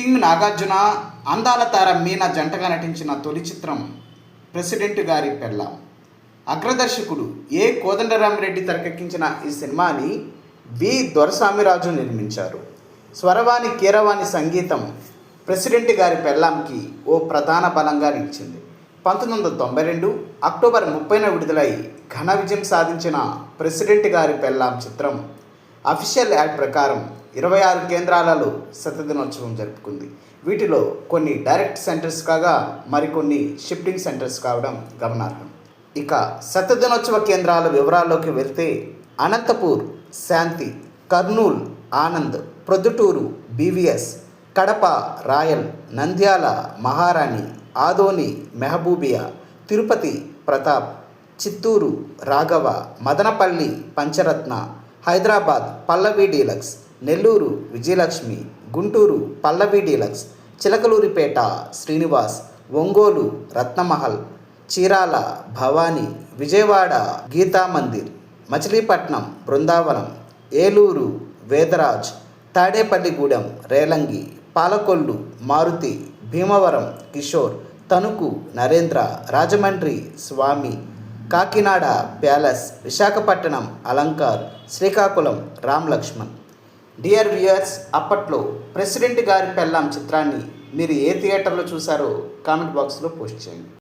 King Nagarjuna అందాల తార మీనా జంటగా నటించిన తొలి చిత్రం ప్రెసిడెంట్ గారి పెళ్ళాం. అగ్రదర్శకుడు ఏ కోదండరామిరెడ్డి తెరకెక్కించిన ఈ సినిమాని వి. దొరస్వామిరాజు నిర్మించారు. స్వరవాణి కీరవాణి సంగీతం ప్రెసిడెంట్ గారి పెళ్ళాంకి ఓ ప్రధాన బలంగా నిలిచింది. పంతొమ్మిది వందల తొంభై రెండు అక్టోబర్ ముప్పైన విడుదలై ఘన విజయం సాధించిన ప్రెసిడెంట్ గారి పెళ్ళాం చిత్రం అఫీషియల్ యాడ్ ప్రకారం ఇరవై ఆరు కేంద్రాలలో శతదినోత్సవం జరుపుకుంది. వీటిలో కొన్ని డైరెక్ట్ సెంటర్స్ కాగా మరికొన్ని షిఫ్టింగ్ సెంటర్స్ కావడం గమనార్హం. ఇక శతదినోత్సవ కేంద్రాల వివరాల్లోకి వెళ్తే Anantapur Shanti Kurnool Anand Proddatur BVS Kadapa Royal Nandyal Maharani Adoni Mehboobia Tirupati Pratap Chittoor Raghava Madanapalle Pancharatna Hyderabad Pallavi Deluxe Nellore Vijayalakshmi Guntur Pallavi Deluxe Chilakaluripet Srinivas Ongole Ratnamahal Chirala Bhavani Vijayawada Geeta Mandir Machilipatnam Brindavanam Eluru Vedaraj Tadepalligudem Relangi Palakollu Maruti Bhimavaram Kishore Tanuku Narendra Rajahmundry Swamy Kakinada Palace Visakhapatnam Alankar Srikakulam Ram Laxman. Dear viewers అప్పట్లో president గారి పెళ్ళాం చిత్రాన్ని మీరు ఏ థియేటర్లో చూసారో comment బాక్స్లో post చేయండి.